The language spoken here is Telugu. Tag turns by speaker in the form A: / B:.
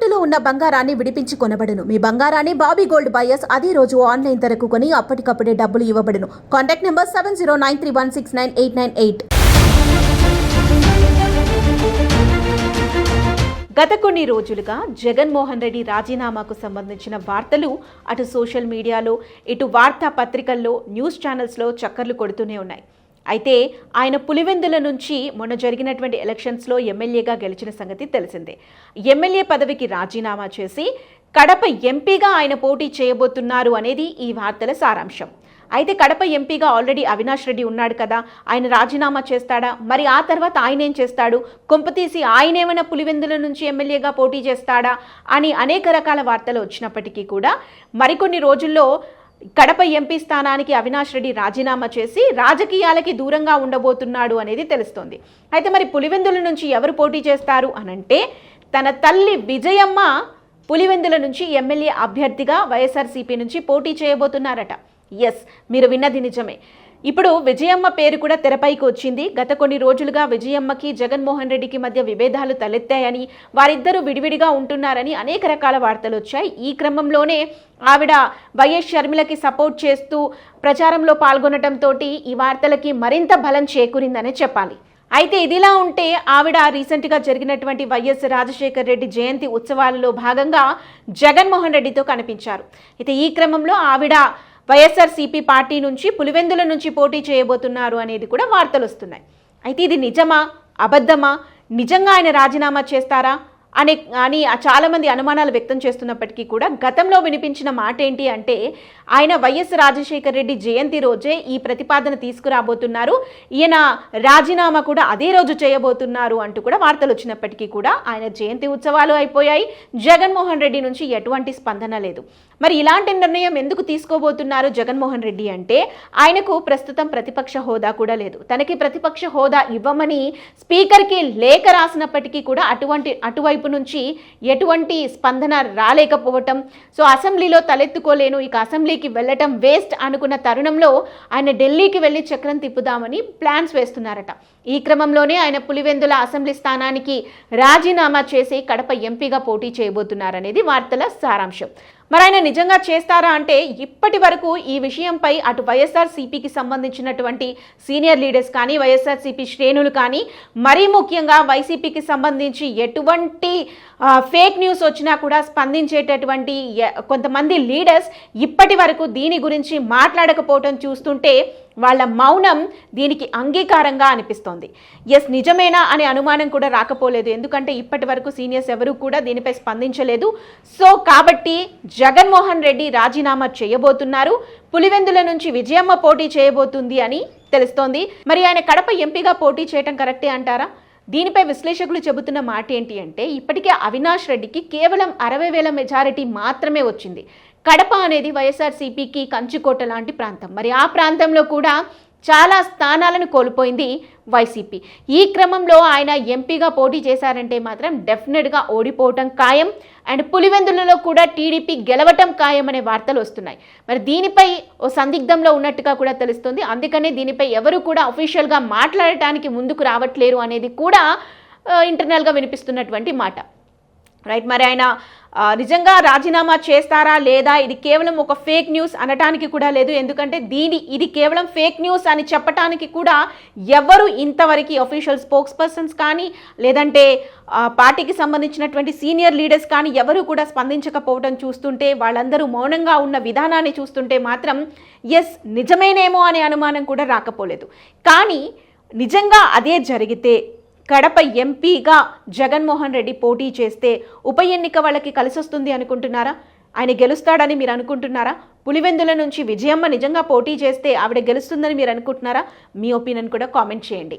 A: తాకట్టులో ఉన్న బంగారాన్ని విడిపించి కొనబడును. మీ బంగారాన్ని బాబీ గోల్డ్ బయర్స్ అదే రోజు ఆన్లైన్ ధరకు కొని అప్పటికప్పుడే డబ్బులు ఇవ్వబడును. Contact number seven zero nine three one six nine eight nine eight.
B: గత కొన్ని రోజులుగా జగన్మోహన్ రెడ్డి రాజీనామాకు సంబంధించిన వార్తలు అటు సోషల్ మీడియాలో ఇటు వార్తాపత్రికల్లో న్యూస్ ఛానల్స్లో చక్కర్లు కొడుతూనే ఉన్నాయి. అయితే ఆయన పులివెందుల నుంచి మొన్న జరిగినటువంటి ఎలక్షన్స్లో ఎమ్మెల్యేగా గెలిచిన సంగతి తెలిసిందే. ఎమ్మెల్యే పదవికి రాజీనామా చేసి కడప ఎంపీగా ఆయన పోటీ చేయబోతున్నారు అనేది ఈ వార్తల సారాంశం. అయితే కడప ఎంపీగా ఆల్రెడీ అవినాష్ రెడ్డి ఉన్నాడు కదా ఆయన రాజీనామా చేస్తాడా? మరి ఆ తర్వాత ఆయన ఏం చేస్తాడు? కొంపతీసి ఆయన ఏమైనా పులివెందుల నుంచి ఎమ్మెల్యేగా పోటీ చేస్తాడా? అని అనేక రకాల వార్తలు వచ్చినప్పటికీ కూడా మరికొన్ని రోజుల్లో కడప ఎంపీ స్థానానికి అవినాష్ రెడ్డి రాజీనామా చేసి రాజకీయాలకి దూరంగా ఉండబోతున్నాడు అనేది తెలుస్తోంది. అయితే మరి పులివెందుల నుంచి ఎవరు పోటీ చేస్తారు అనంటే తన తల్లి విజయమ్మ పులివెందుల నుంచి ఎమ్మెల్యే అభ్యర్థిగా వైఎస్ఆర్సీపీ నుంచి పోటీ చేయబోతున్నారట. ఎస్ మీరు విన్నది నిజమే. ఇప్పుడు విజయమ్మ పేరు కూడా తెరపైకి వచ్చింది. గత కొన్ని రోజులుగా విజయమ్మకి జగన్మోహన్ రెడ్డికి మధ్య విభేదాలు తలెత్తాయని వారిద్దరూ విడివిడిగా ఉంటున్నారని అనేక రకాల వార్తలు వచ్చాయి. ఈ క్రమంలోనే ఆవిడ వైఎస్ షర్మిలకి సపోర్ట్ చేస్తూ ప్రచారంలో పాల్గొనడంతో ఈ వార్తలకి మరింత బలం చేకూరిందనే చెప్పాలి. అయితే ఇదిలా ఉంటే ఆవిడ రీసెంట్గా జరిగినటువంటి వైఎస్ రాజశేఖర్ రెడ్డి జయంతి ఉత్సవాలలో భాగంగా జగన్మోహన్ రెడ్డితో కనిపించారు. అయితే ఈ క్రమంలో ఆవిడ వైఎస్ఆర్సీపీ పార్టీ నుంచి పులివెందుల నుంచి పోటీ చేయబోతున్నారు అనేది కూడా వార్తలు వస్తున్నాయి. అయితే ఇది నిజమా? అబద్ధమా? నిజంగా ఆయన రాజీనామా చేస్తారా? అనే అని చాలామంది అనుమానాలు వ్యక్తం చేస్తున్నప్పటికీ కూడా గతంలో వినిపించిన మాట ఏంటి అంటే ఆయన వైఎస్ రాజశేఖర రెడ్డి జయంతి రోజే ఈ ప్రతిపాదన తీసుకురాబోతున్నారు. ఈయన రాజీనామా కూడా అదే రోజు చేయబోతున్నారు అంటూ కూడా వార్తలు వచ్చినప్పటికీ కూడా ఆయన జయంతి ఉత్సవాలు అయిపోయాయి. జగన్మోహన్ రెడ్డి నుంచి ఎటువంటి స్పందన లేదు. మరి ఇలాంటి నిర్ణయం ఎందుకు తీసుకోబోతున్నారు జగన్మోహన్ రెడ్డి అంటే ఆయనకు ప్రస్తుతం ప్రతిపక్ష హోదా కూడా లేదు. తనకి ప్రతిపక్ష హోదా ఇవ్వమని స్పీకర్కి లేఖ రాసినప్పటికీ కూడా అటువంటి అటువైపు నుంచి ఎటువంటి స్పందన రాలేకపోవటం. సో అసెంబ్లీలో తలెత్తుకోలేను ఇక అసెంబ్లీకి వెళ్ళటం వేస్ట్ అనుకున్న తరుణంలో ఆయన ఢిల్లీకి వెళ్ళి చక్రం తిప్పుదామని ప్లాన్స్ వేస్తున్నారట. ఈ క్రమంలోనే ఆయన పులివెందుల అసెంబ్లీ స్థానానికి రాజీనామా చేసి కడప ఎంపీగా పోటీ చేయబోతున్నారనేది వార్తల సారాంశం. మరి ఆయన నిజంగా చేస్తారా అంటే ఇప్పటి వరకు ఈ విషయంపై అటు వైఎస్ఆర్ సిపికి సంబంధించినటువంటి సీనియర్ లీడర్స్ కానీ వైఎస్ఆర్ సిపి శ్రేణులు కానీ మరీ ముఖ్యంగా వైసీపీకి సంబంధించి ఎటువంటి ఫేక్ న్యూస్ వచ్చినా కూడా స్పందించేటటువంటి కొంతమంది లీడర్స్ ఇప్పటి వరకు దీని గురించి మాట్లాడకపోవటం చూస్తుంటే వాళ్ళ మౌనం దీనికి అంగీకారంగా అనిపిస్తోంది. ఎస్ నిజమేనా అనే అనుమానం కూడా రాకపోలేదు. ఎందుకంటే ఇప్పటి వరకు సీనియర్స్ ఎవరు కూడా దీనిపై స్పందించలేదు. సో కాబట్టి జగన్మోహన్ రెడ్డి రాజీనామా చేయబోతున్నారు. పులివెందుల నుంచి విజయమ్మ పోటీ చేయబోతుంది అని తెలుస్తోంది. మరి ఆయన కడప ఎంపీగా పోటీ చేయటం కరెక్టే అంటారా? దీనిపై విశ్లేషకులు చెబుతున్న మాట ఏంటి అంటే ఇప్పటికే అవినాష్ రెడ్డికి కేవలం అరవై వేల మెజారిటీ మాత్రమే వచ్చింది. కడప అనేది వైఎస్ఆర్సీపీకి కంచుకోట లాంటి ప్రాంతం. మరి ఆ ప్రాంతంలో కూడా చాలా స్థానాలను కోల్పోయింది వైసీపీ. ఈ క్రమంలో ఆయన ఎంపీగా పోటీ చేశారంటే మాత్రం డెఫినెట్గా ఓడిపోవటం ఖాయం. అండ్ పులివెందులలో కూడా టీడీపీ గెలవటం ఖాయం అనే వార్తలు వస్తున్నాయి. మరి దీనిపై ఓ సందిగ్ధంలో ఉన్నట్టుగా కూడా తెలుస్తుంది. అందుకనే దీనిపై ఎవరు కూడా అఫీషియల్గా మాట్లాడటానికి ముందుకు రావట్లేరు అనేది కూడా ఇంటర్నల్గా వినిపిస్తున్నటువంటి మాట. రైట్ మరి ఆయన నిజంగా రాజీనామా చేస్తారా లేదా? ఇది కేవలం ఒక ఫేక్ న్యూస్ అనటానికి కూడా లేదు. ఎందుకంటే దీని ఇది కేవలం ఫేక్ న్యూస్ అని చెప్పటానికి కూడా ఎవరు ఇంతవరకు అఫీషియల్ స్పోక్స్ పర్సన్స్ కానీ లేదంటే పార్టీకి సంబంధించినటువంటి సీనియర్ లీడర్స్ కానీ ఎవరు కూడా స్పందించకపోవడం చూస్తుంటే వాళ్ళందరూ మౌనంగా ఉన్న విధానాన్ని చూస్తుంటే మాత్రం ఎస్ నిజమేనేమో అనే అనుమానం కూడా రాకపోలేదు. కానీ నిజంగా అదే జరిగితే కడప ఎంపీగా జగన్మోహన్ రెడ్డి పోటీ చేస్తే ఉప ఎన్నిక వాళ్ళకి కలిసొస్తుంది అనుకుంటున్నారా? ఆయన గెలుస్తాడని మీరు అనుకుంటున్నారా? పులివెందుల నుంచి విజయమ్మ నిజంగా పోటీ చేస్తే ఆవిడ గెలుస్తుందని మీరు అనుకుంటున్నారా? మీ ఒపీనియన్ కూడా కామెంట్ చేయండి.